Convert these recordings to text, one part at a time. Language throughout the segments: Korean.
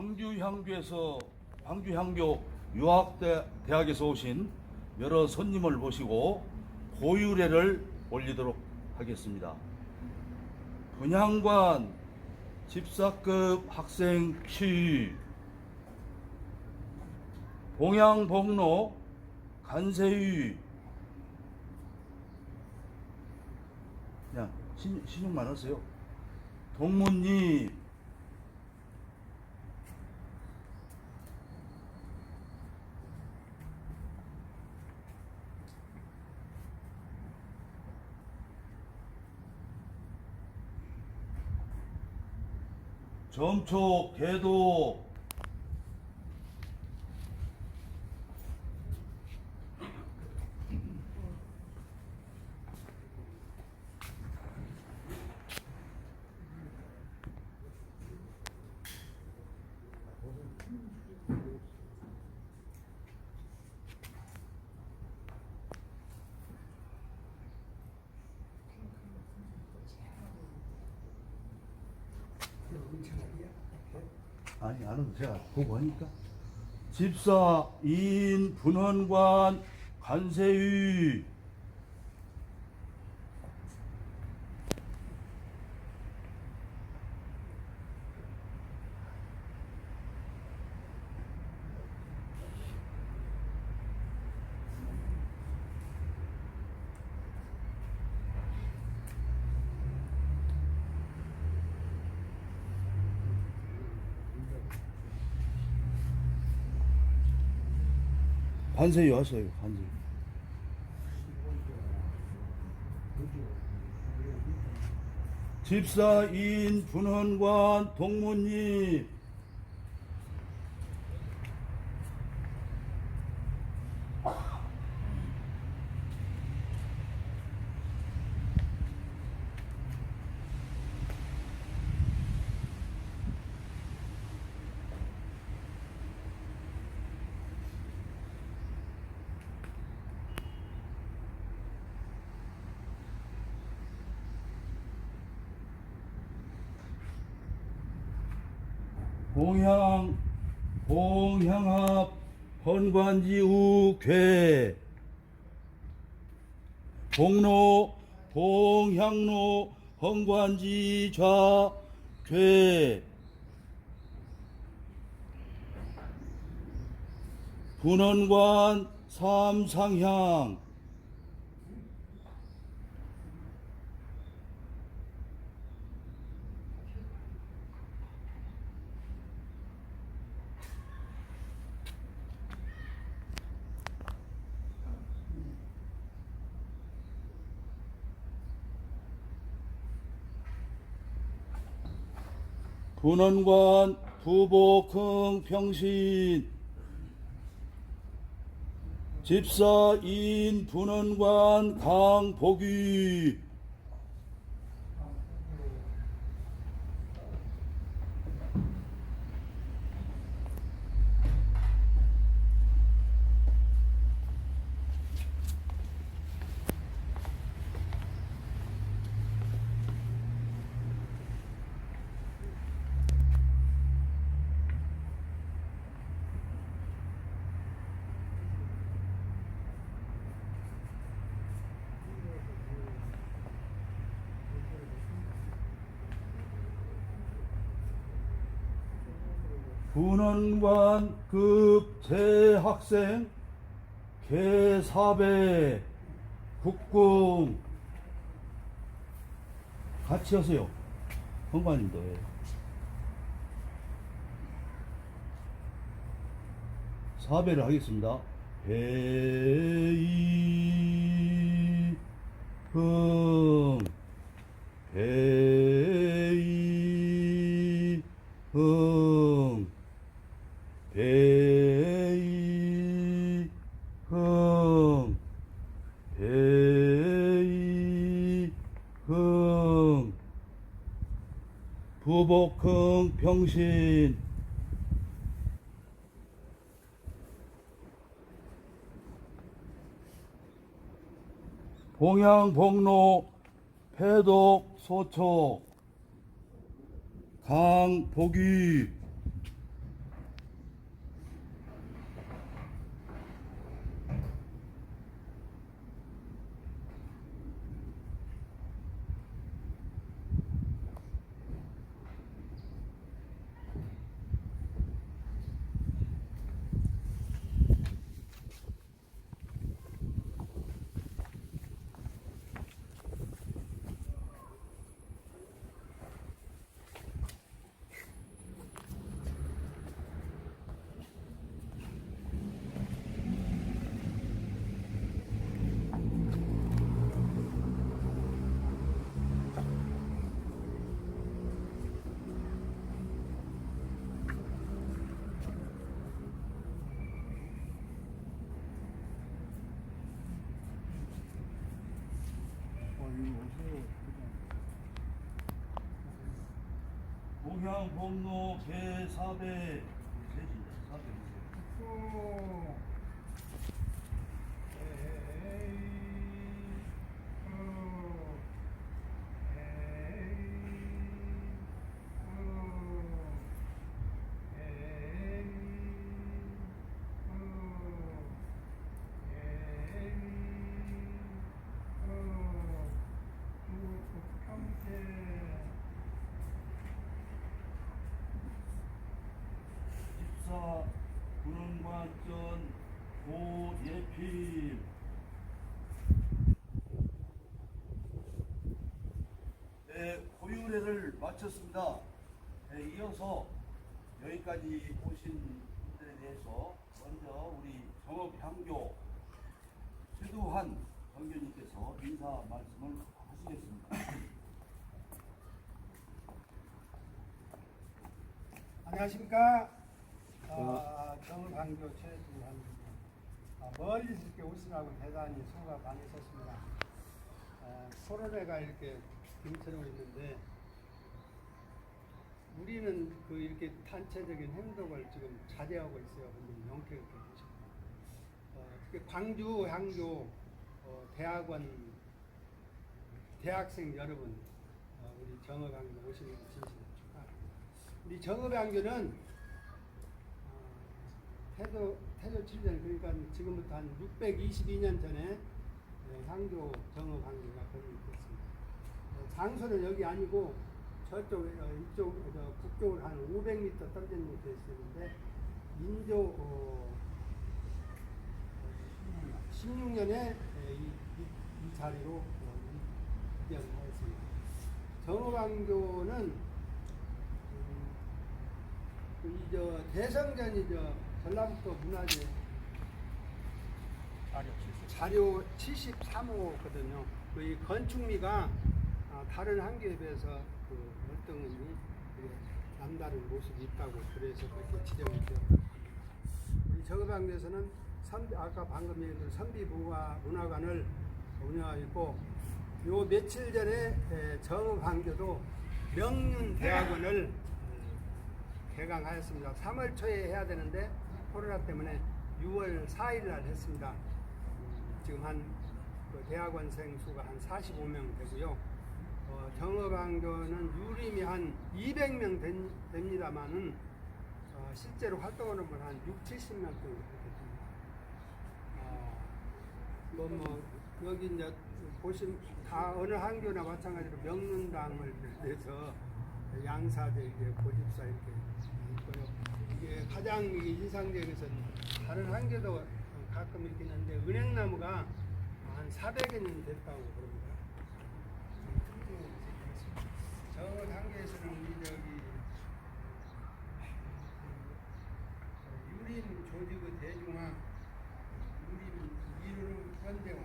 광주 향교에서 광주 향교 유학대 대학에서 오신 여러 손님을 모시고 고유례를 올리도록 하겠습니다. 분향관 집사급 학생 시위 봉양복로 간세위 그냥 신, 신용만 하세요. 동문리 점초 개도 아니 안 해도 제가 보고 하니까. 집사 이인 분원관 간세위 관세위 왔어요 관세위 집사 이인 분원관 동문리 봉향 봉향합 헌관지 우괴 봉로 봉향로 헌관지 좌괴 분원관 삼상향 분원관 부복흥 평신. 집사인 분원관 강복위 분원관급 재 학생 개사배 국궁 같이 하세요. 건관님도 해. 사배를 하겠습니다. 배이 흥 배이 흥 배이 흥 배이 흥 부복흥 평신. 봉양 복로 패독 소초. 강복위 평양 법로 개400 세진다 400 후. 에이, 후. 에이, 후. 에이, 후. 에이, 후. 후, 평택. 집사 군원관전 고예필 네, 고유례를 마쳤습니다. 네, 이어서 여기까지 오신 분들에 대해서 먼저 우리 정업향교 최두한 정교님께서 인사 말씀을 하시겠습니다. 안녕하십니까. 아, 정강교 최주환입니다. 아, 멀리서 이렇게 오시라고 대단히 수고가 많이 있었습니다. 아, 코로나가 이렇게 빙처럼 있는데 우리는 그 이렇게 단체적인 행동을 지금 자제하고 있어요. 근데 명쾌하게 계십니다. 어, 특히 광주 향교 어, 대학원 대학생 여러분 어, 우리 정어강교 오시는 거 진심으로 축하합니다. 우리 정읍양교는 어, 태조 태조 7년 그러니까 지금부터 한 622년 전에 네, 향교 정읍양교가 건립됐습니다. 어, 장소는 여기 아니고 저쪽 어, 이쪽 저 북쪽으로 한 500m 떨어진 곳에 있었는데 인조 어, 16년에 이, 이, 이 자리로 어, 입양하였습니다. 정읍양교는 이저 대성전이 저 전라북도 문화재 자료 73호거든요. 그 이 건축미가 아, 다른 한교에 비해서 그 월등히 그 남다른 모습이 있다고 그래서 그렇게 지정이 되었습니다. 우리 선비, 아까 방금 얘기한 선비 문화, 문화관을 운영하고 있고 요 며칠 전에 정읍항교도 명륜대학원을 개강하였습니다. 3월 초에 해야 되는데 코로나 때문에 6월 4일 날 했습니다. 음, 지금 한그 대학원생 수가 한 45명 되고요. 어, 정업안교는 유림이 한 200명 된, 됩니다만은 어, 실제로 활동하는 분한 6, 70명 정도 됩니다. 어, 뭐, 뭐 여기 이제 보신 다 어느 한교나 마찬가지로 명륜당을 비롯해서 양사대 이게 고집사 이렇게 있고요. 이게 가장 것은 다른 한교도 가끔 이렇게 있는데 은행나무가 한 400여 년 됐다고 그럽니다. 저 단계에서는 우리 저기 유림 조직의 대중화, 유림 이루는 현대화,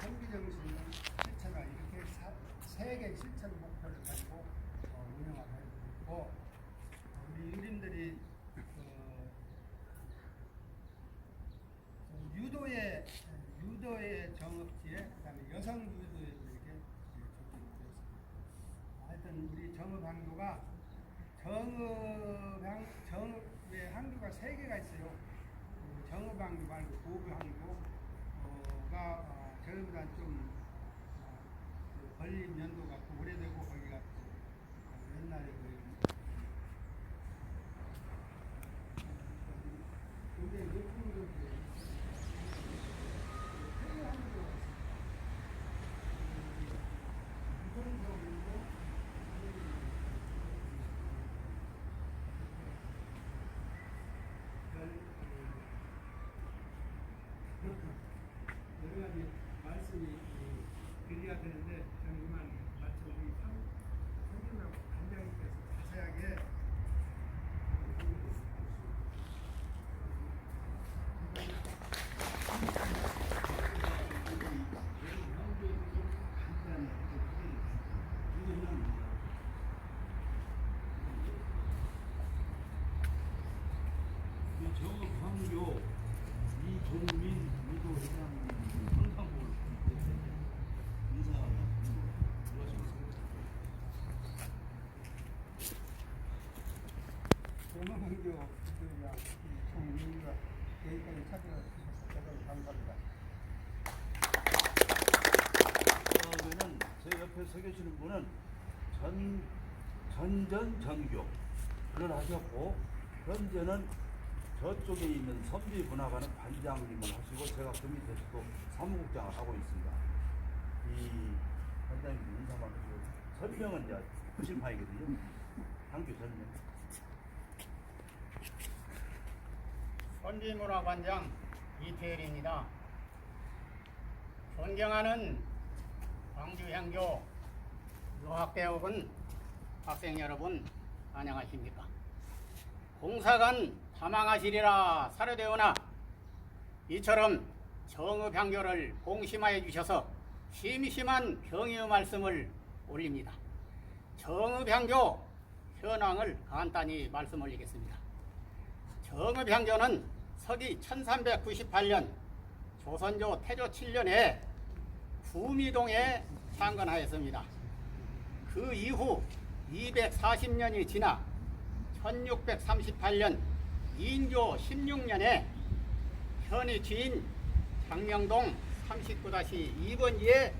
선비정신은 실천화 이렇게 사, 세개 실천 목표를 가지고 어, 운영하고 있고 우리 유림들이 어, 유도의 유도의 정업지에 그다음에 여성 유도에 이렇게 조직이 되었습니다. 하여튼 우리 정읍항구가 정읍항 정읍의 항구가 세 개가 있어요. 그 말고 고부항구가 어, 저희보다 좀 어, 그 건립 연도가 또 오래되고 거기가 또 어, 옛날에 그 굉장히 높은 곳에 가지 말씀이 드려야 되는데 저는 이만 마쳐 우리 성경하고 단장님께서 자세하게 정업향교 이종민 유도회장님 항상볼 인사 말씀 들어주셨습니다. 감사합니다. 총리가 여기까지 찾아주셔서 대단히 감사합니다. 그러면은 제 옆에 서 계시는 분은 전 전전 전교 를 하셨고 현재는 저쪽에 있는 선비 문화관의 관장님을 하시고 제가 그 밑에서도 사무국장을 하고 있습니다. 이 관장님 인사만 하시고 설명은 이제 부실파이거든요. 당규 설명. 선비 문화관장 이태일입니다. 존경하는 광주향교 유학대학원 학생 여러분 안녕하십니까? 공사관 사망하시리라 사료되오나 이처럼 정읍향교를 공심하여 주셔서 심심한 경의의 말씀을 올립니다. 정읍향교 현황을 간단히 말씀 올리겠습니다. 정읍향교는 서기 1398년 조선조 태조 7년에 구미동에 창건하였습니다. 그 이후 240년이 지나 1638년 인조 16년에 현의 지인 장명동 39-2번지에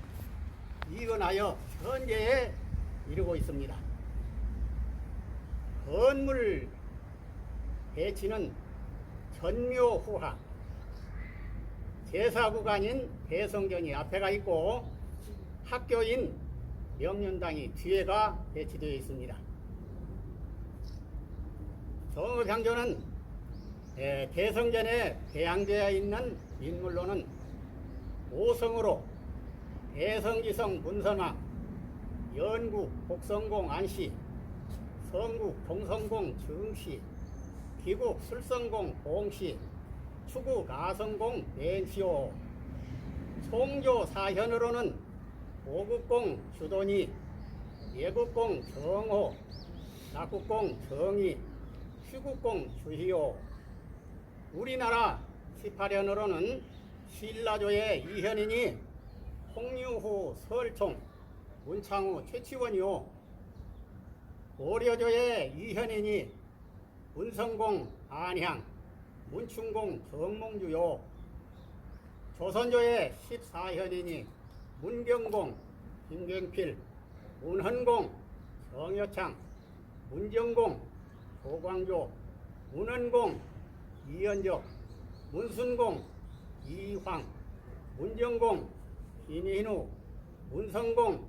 이건하여 현재에 이르고 있습니다. 건물 배치는 전묘후학 제사구간인 대성전이 앞에가 있고 학교인 명륜당이 뒤에가 배치되어 있습니다. 정읍향교는 에, 대성전에 배양되어 있는 인물로는 오성으로 대성지성 문선왕, 연구 복성공 안씨, 성국 동성공 정씨, 기국 술성공 봉씨, 추구 가성공 낸시오, 송조 사현으로는 오국공 주돈이, 예국공 정호, 낙국공 정희, 휴국공 주희오, 우리나라 18현으로는 신라조의 이현인이 홍유후 설총, 문창후 최치원이요, 고려조의 이현인이 문성공 안향, 문충공 정몽주요, 조선조의 14현인이 문경공 김경필, 문헌공 정여창, 문정공 조광조, 문헌공 이현적, 문순공 이황, 문정공 김인우, 문성공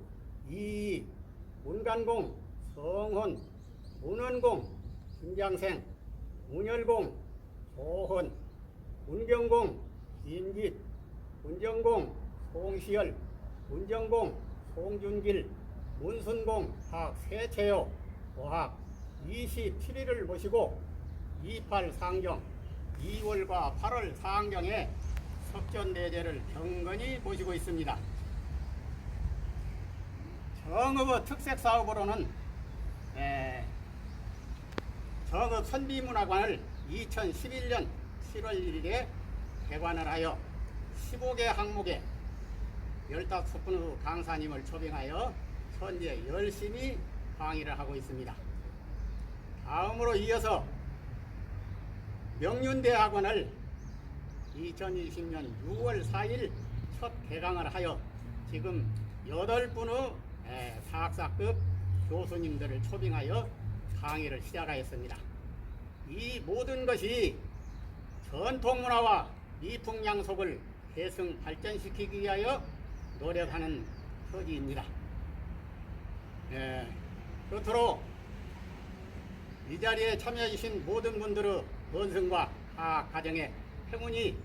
이이, 문간공 성훈, 문헌공 김장생, 문열공 조헌, 문경공 인깃, 문정공 송시열, 문정공 송준길, 문순공 박세채요, 고학 27일을 모시고 28 상경 2월과 8월 상경에 석전대제를 경건히 모시고 있습니다. 정읍의 특색 사업으로는 에, 정읍 선비문화관을 2011년 7월 1일에 개관을 하여 15개 항목에 15분의 강사님을 초빙하여 현재 열심히 강의를 하고 있습니다. 다음으로 이어서 명륜대학원을 2020년 6월 4일 첫 개강을 하여 지금 8분의 사학사급 교수님들을 초빙하여 강의를 시작하였습니다. 이 모든 것이 전통문화와 미풍양속을 계승 발전시키기 위하여 노력하는 처지입니다. 예, 끝으로 이 자리에 참여해 주신 모든 분들의 건승과 각 가정의 행운이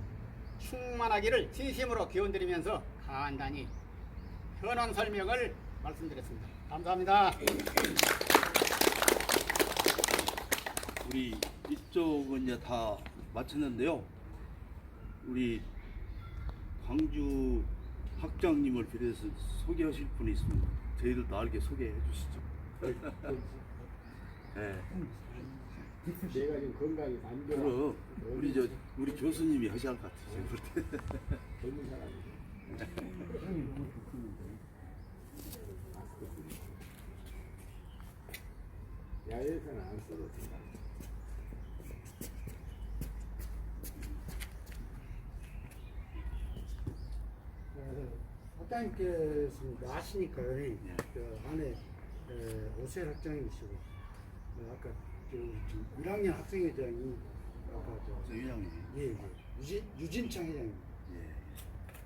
충만하기를 진심으로 기원드리면서 간단히 현황 설명을 말씀드렸습니다. 감사합니다. 우리 이쪽은 이제 다 마쳤는데요. 우리 광주 학장님을 비롯해서 소개하실 분이 있으면 저희들도 알게 소개해 주시죠. 네. 내가 지금 건강이 안 좋아. 그럼 우리 저 우리 교수님이 하셔야 할 것 같아요. 볼 때. 젊은 사람이. 야외에서는 안 써도 된다. 학장님께서 아시니까요. 예. 그 안에 에, 오세일 학장님이시고 어, 아까 저, 저 1학년 학생 회장이 아까 저저 회장님. 예, 예. 유진, 유진창 회장님. 예.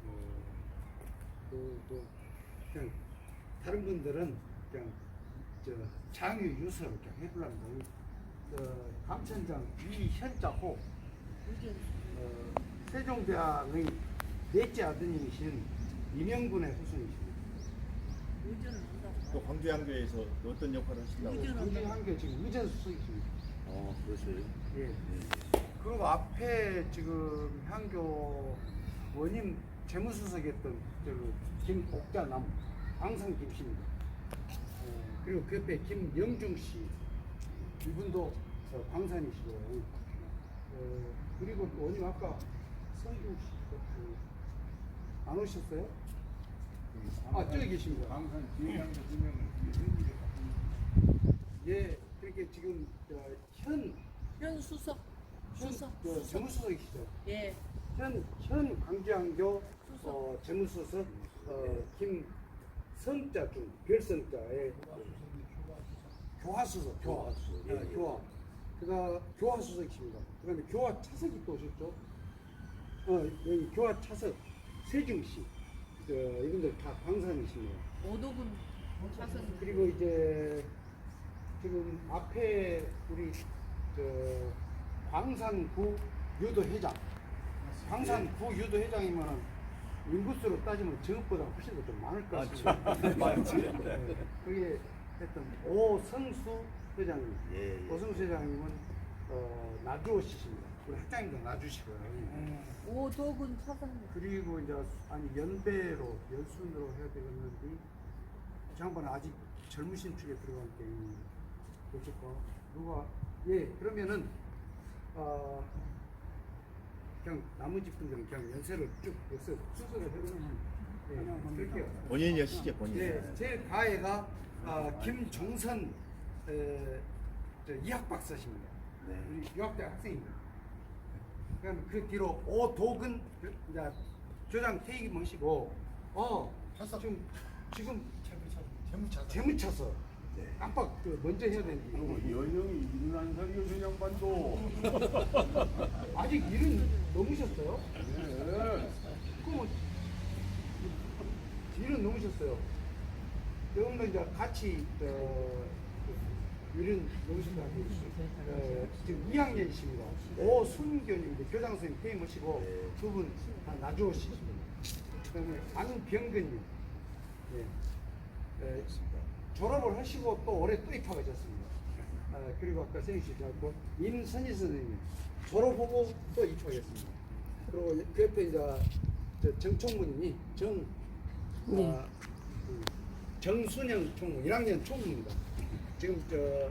어, 또, 또 그냥 다른 분들은 그냥 저 장유 유서로 그냥 해보랍니다. 저 감천장 이현자호 어, 세종대왕의 넷째 아드님이신 이명군의 후손이십니다. 또 광주 양교에서 어떤 역할을 하신다고? 강진한교 지금 의전 수석이십니다. 어, 그러세요? 예. 예. 그리고 앞에 지금 향교 원임 재무수석이었던 저 김옥자남 광성 김씨입니다. 어, 그리고 그 옆에 김영중 씨 이분도 어, 광산이시고 어, 그리고 원임 아까 성중 씨 안 오셨어요? 아 저기 계십니다. 방산 기획양도 두 명을 현직에 예, 그렇게 지금 저, 현 현 수석 수석 현, 그 재무수석이시죠? 예 현, 현 광주항교 어, 재무수석 어, 김성자 중 별성자의 교화수석 교화 예, 예, 예. 교화 그가 교화수석이십니다. 그다음에 교화 차석이 또 오셨죠? 어 여기 교화 차석 세중씨 저, 이분들 다 광산이십니다. 오도군 차선 그리고 이제 지금 앞에 우리 저 광산구 유도회장, 광산구 유도회장이면 인구수로 따지면 정읍보다 훨씬 더 좀 많을 것 같습니다. 많지. 네. 그게 했던 오성수 회장님, 예, 예. 오성수 회장님은 어, 나주오 씨십니다. 우리 학장님도 나주시고요. 오 도군 차선 그리고 이제 아니 연배로 연순으로 해야 되겠는데 장관은 아직 젊으신 축에 들어갈 게 그렇겠고 누가 예 그러면은 어 그냥 나머지 분들은 그냥 연세를 쭉 여기서 순서를 해보면 예 그렇게 본인이 하시죠, 본인. 예 제일 가해가 아, 김종선 에, 저 이학 박사십니다. 네. 우리 유학대 학생입니다. 그럼 그 뒤로 오도근 그, 이제 조장 퇴役 모시고 어 지금 지금 재무차서 네. 깜빡 그 먼저 해야 되는데 연령이 일흔한 살이요 저 양반도 아직 일은 넘으셨어요? 네. 그러면 일은 넘으셨어요. 여러분들 이제 같이 저 일은 넘으신다고 어, 지금 2학년이십니다. 오순교님 교장 선생님 퇴임 하시고 네. 두분 나주오시십니다. 그다음에 안병근님 예. 예, 졸업을 하시고 또 올해 또 입학하셨습니다. 아, 그리고 아까 선생님 씨하고 임선희 선생님 졸업하고 또 입학했습니다. 그리고 그 옆에 이제 저 정총무님이 정 아, 그 정순영 총무 1학년 총무입니다. 지금 저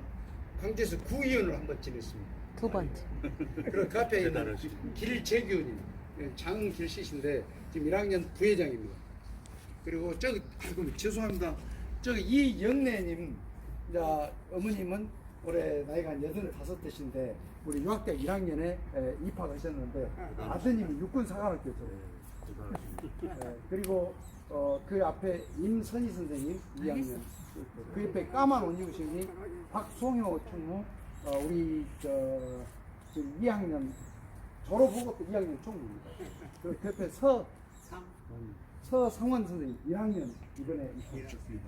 광주에서 구의원을 한 번 지냈습니다. 두 번째 그리고 그 앞에 있는 대단하시네. 길재규님 예, 장길 씨신데 지금 1학년 부회장입니다. 그리고 저기 아이고 죄송합니다. 저기 이영래님 이제 어머님은 올해 나이가 한 85대신데 우리 유학대 1학년에 입학하셨는데 아드님이 육군 사관학교죠. 예, 그리고 어, 그 앞에 임선희 선생님 2학년 그 옆에 까만 옷 입으신 분이 박송효 총무 어, 우리 저 지금 2학년 졸업하고 또 2학년 총무입니다. 그리고 그 옆에 서 서상원 선생님 1학년 이번에 입학했습니다.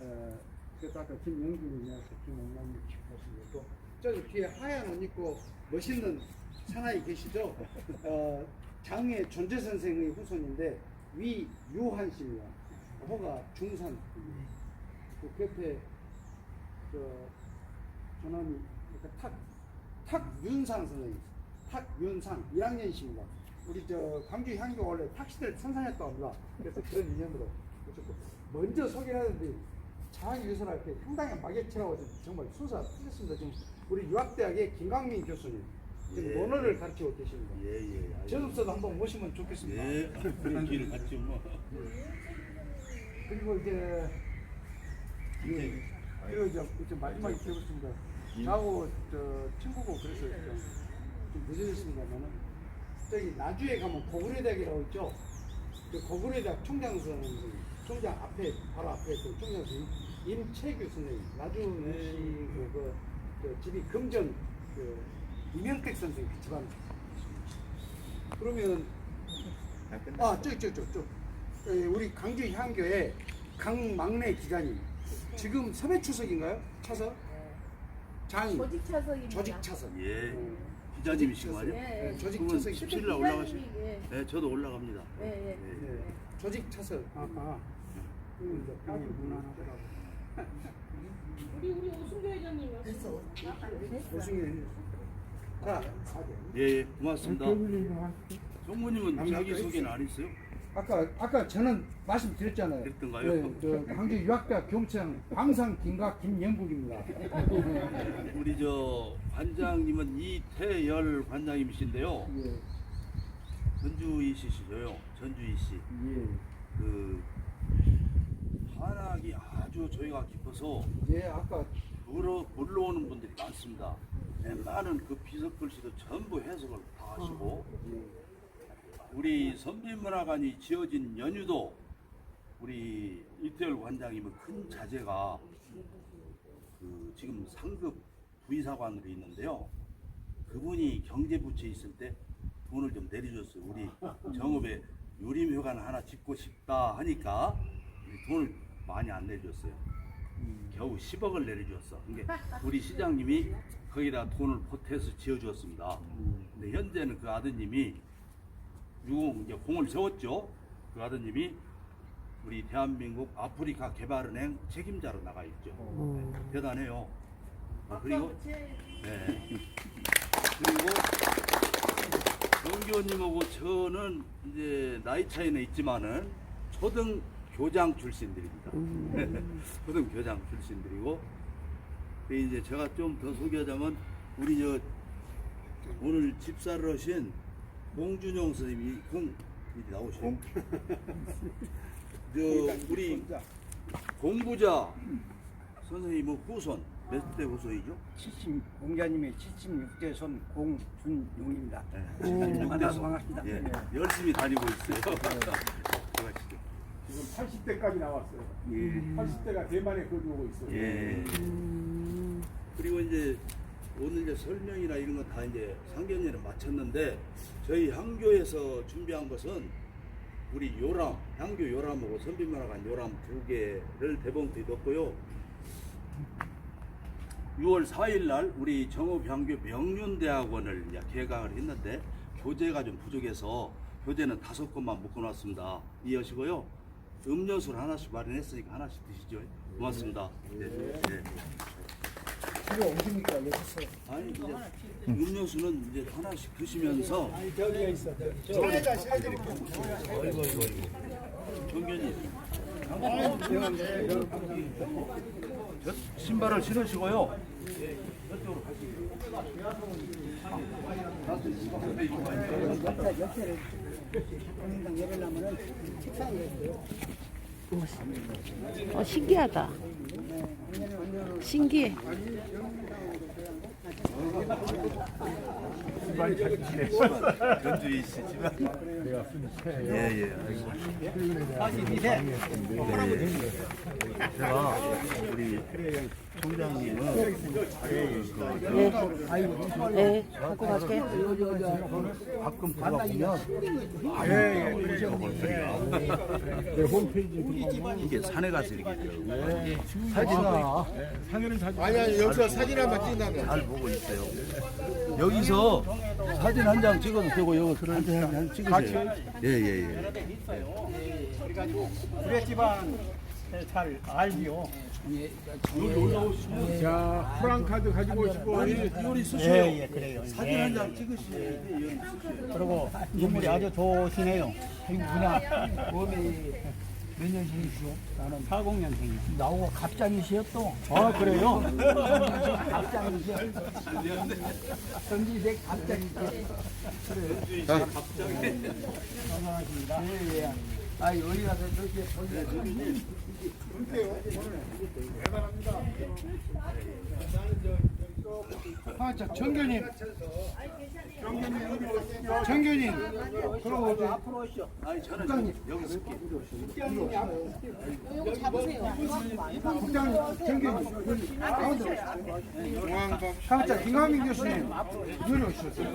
어, 그래서 아까 김영준이 나와서 김영남이 하신 것도 저기 뒤에 하얀 옷 입고 멋있는 사나이 계시죠? 어, 장애 존재 선생의 후손인데 위 유한 씨입니다. 호가 중산. 그 옆에 저 저놈이 그탁 탁윤상 선생님, 탁윤상 1학년이십니다. 우리 저 광주 향교 원래 탁시들 선상했다 합니다. 그래서 그런 인연으로 먼저 소개를 하는데 자기 위해서 이렇게 상당히 막역치라고 정말 순서가 틀렸습니다. 지금 우리 유학대학의 김강민 교수님 지금 예. 논어를 가르치고 계십니다. 예, 예. 아이고. 저급서도 한번 모시면 좋겠습니다. 예. 그런 길을 갔죠, 뭐. 그리고 이제 예. 그리고 이제, 이제 마지막에 되겠습니다. 저하고 저 친구고 그래서 좀, 좀 늦어졌습니다만은 저기 나주에 가면 고구려 대학이라고 있죠. 그 고구려 대학 총장 선생님, 총장 앞에 바로 앞에 그 총장 선생님 임채규 선생님, 나중시 그, 그, 그 집이 금전 그 이명택 선생님 그 집안. 그러면. 아 저기 저기 저기 저 에, 우리 강주 향교회 강막내 기자님 지금 섭외 추석인가요? 차석? 장인 조직 차석입니다. 조직 차석. 예. 기자님이시고 말이요. 예, 네, 예. 조직 그러면 차석이 17일 날 올라가시. 예. 네, 저도 올라갑니다. 예, 예. 네, 조직 차석. 아까 그 이제 까지 무난하더라고. 우리 우리 오순교 회장님 오승일. 자, 예, 예, 고맙습니다. 정부님은 자기 소개는 안 했어요? 아까 아까 저는 말씀드렸잖아요. 그랬던가요? 네, 저 광주 유학대학 교무청 광상 김과 김영국입니다. 우리 저 관장님은 이태열 관장님이신데요. 예, 전주이시시죠? 전주이시. 예, 그 한학이 아주 저희가 깊어서 예, 아까 물어 물러오는 분들이 많습니다. 웬만한 그 비석 글씨도 전부 해석을 다 하시고 우리 선비문화관이 지어진 연유도 우리 이태열 관장님은 큰 자제가 그 지금 상급 부의사관으로 있는데요. 그분이 경제부처에 있을 때 돈을 좀 내려줬어요. 우리 정읍에 유림회관 하나 짓고 싶다 하니까 돈을 많이 안 내줬어요. 겨우 10억을 내려줬어. 근데 우리 시장님이 거기다 돈을 보태서 지어주었습니다. 근데 현재는 그 아드님이 유공 이제 공을 세웠죠. 그 아드님이 우리 대한민국 아프리카 개발은행 책임자로 나가 있죠. 대단해요. 아, 그리고 네. 그리고 정교님하고 저는 이제 나이 차이는 있지만은 초등 교장 출신들입니다. 초등 교장 출신들이고 그 이제 제가 좀 더 소개하자면 우리 저 오늘 집사를 하신 공준영 선생님이 공 이제 나오시고 저 우리 공부자 선생님은 후손 몇 대 후손이죠? 70 공자님의 76대 손 공준용입니다. 네, 만나서 반갑습니다. 예, 네. 열심히 다니고 있어요. 들어가시죠. 지금 80대까지 나왔어요. 80대가 대만에 거주하고 있어요. 예. 그리고 이제 오늘 이제 설명이나 이런 거다 이제 상견례를 마쳤는데 저희 향교에서 준비한 것은 우리 요람, 향교 요람하고 선비문화관 요람 두 개를 대봉투에 넣었고요. 6월 4일 날 우리 정읍향교 명륜대학원을 이제 개강을 했는데 교재가 좀 부족해서 교재는 다섯 권만 묶어놨습니다. 이해하시고요. 음료수를 하나씩 마련했으니까 하나씩 드시죠. 고맙습니다. 네. 네. 필요 없습니까? 여기서. 아니 이제 음료수는 이제 하나씩 드시면서 저기가 있어. 저기. 아이고 아이고 아이고 정견이 저 신발을 신으시고요. 저쪽으로 옆에 어, 신기하다. 신기해. 전주에 있으시지만 예예. 제가 우리 총장님은 네, 갖고 갈게요. 가끔 보다 보면 이게 산에 가서 이렇게 사진을 아니 아니 여기서 사진 한번 찍는다면 잘 보고 있어요. 여기서 사진 한 장 찍어도 되고 여기 사진 한장 찍으세요. 예예예. 그래가지고 구례 집안 잘 알지요. 자 프랑카드 가지고 오시고 이걸 있으세요. 예, 예, 그래요. 사진 예, 한장 찍으시죠. 예. 그리고 인물이 아주 좋으시네요. 누나 몸이 몇 년생이시오? 나는 40년생이요. 나하고 갑장이시오 또. 아, 그래요? 갑장이시오. 전지색 갑장이시오. 건강하십니다. 예, 예. 아, 어디 가서 저렇게 보니 아, 자, 정교님. 정교님, 그럼 어디? 아니 저는 여기 있을게. 요거 잡으세요. 국장 정교님, 가운데 중앙법 사무장 김하민 교수님, 이리 오셨어요.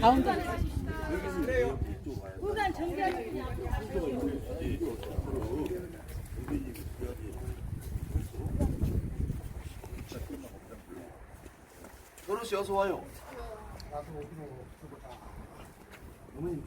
가운데. 후간 정리하시면 앞으로 도로 씨 어서 와요. 어머님,